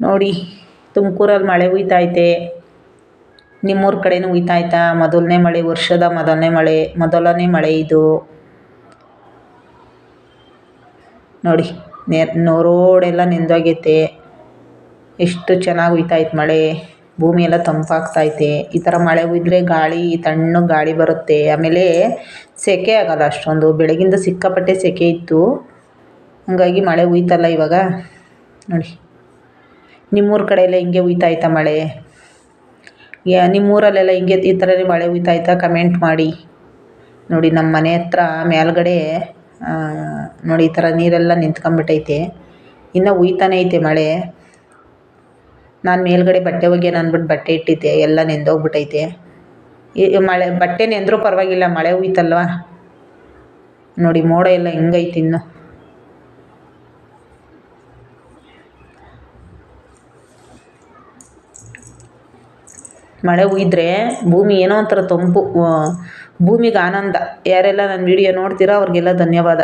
ನೋಡಿ, ತುಮಕೂರಲ್ಲಿ ಮಳೆ ಹುಯ್ತೈತೆ ನಿಮ್ಮೂರ ಕಡೆನೂ ಹುಯ್ತೈತಾ ಮೊದಲನೇ ಮಳೆ, ವರ್ಷದ ಮೊದಲನೇ ಮಳೆ ಮೊದಲನೇ ಮಳೆ ಇದು. ನೋಡಿ ನೆ ರೋಡೆಲ್ಲ ನೆಂದೋಗೈತೆ. ಎಷ್ಟು ಚೆನ್ನಾಗಿ ಹುಯ್ತೈತೆ ಮಳೆ. ಭೂಮಿ ಎಲ್ಲ ತಂಪಾಗ್ತೈತೆ ಈ ಥರ ಮಳೆ ಹುಯ್ದ್ರೆ ಗಾಳಿ ತಣ್ಣಗೆ ಗಾಳಿ ಬರುತ್ತೆ. ಆಮೇಲೆ ಸೆಕೆ ಆಗೋಲ್ಲ ಅಷ್ಟೊಂದು. ಬೆಳಗಿಂದ ಸಿಕ್ಕಾಪಟ್ಟೆ ಸೆಕೆ ಇತ್ತು. ಹಾಗಾಗಿ ಮಳೆ ಹುಯ್ತಲ್ಲ ಇವಾಗ. ನೋಡಿ ನಿಮ್ಮೂರ ಕಡೆ ಎಲ್ಲ ಹಿಂಗೆ ಹುಯ್ತಾಯ್ತಾ ಮಳೆ? ಯಾ, ನಿಮ್ಮೂರಲ್ಲೆಲ್ಲ ಹಿಂಗೆ ಈ ಥರನೇ ಮಳೆ ಹುಯ್ತಾಯ್ತಾ ಕಮೆಂಟ್ ಮಾಡಿ. ನೋಡಿ, ನಮ್ಮ ಮನೆ ಹತ್ರ ಮೇಲ್ಗಡೆ ನೋಡಿ, ಈ ಥರ ನೀರೆಲ್ಲ ನಿಂತ್ಕೊಂಬಿಟ್ಟೈತೆ. ಇನ್ನೂ ಹುಯ್ತಾನೆ ಐತೆ ಮಳೆ. ನಾನು ಮೇಲ್ಗಡೆ ಬಟ್ಟೆ ಒಗ್ಯೋಣ ಅಂದ್ಬಿಟ್ಟು ಬಟ್ಟೆ ಇಟ್ಟಿದ್ದೆ, ಎಲ್ಲ ನೆಂದೋಗ್ಬಿಟ್ಟೈತೆ. ಈ ಮಳೆ ಬಟ್ಟೆ ನೆಂದರೂ ಪರವಾಗಿಲ್ಲ, ಮಳೆ ಹುಯ್ತಲ್ವ ನೋಡಿ, ಮೋಡ ಎಲ್ಲ ಹೆಂಗೈತೆ ಇನ್ನು. ಮಳೆ ಹುಯ್ದ್ರೆ ಭೂಮಿ ಏನೋ ಒಂಥರ ತಂಪು ಭೂಮಿಗೆ ಆನಂದ. ಯಾರೆಲ್ಲ ನನ್ನ ವಿಡಿಯೋ ನೋಡ್ತೀರೋ ಅವ್ರಿಗೆಲ್ಲ ಧನ್ಯವಾದ.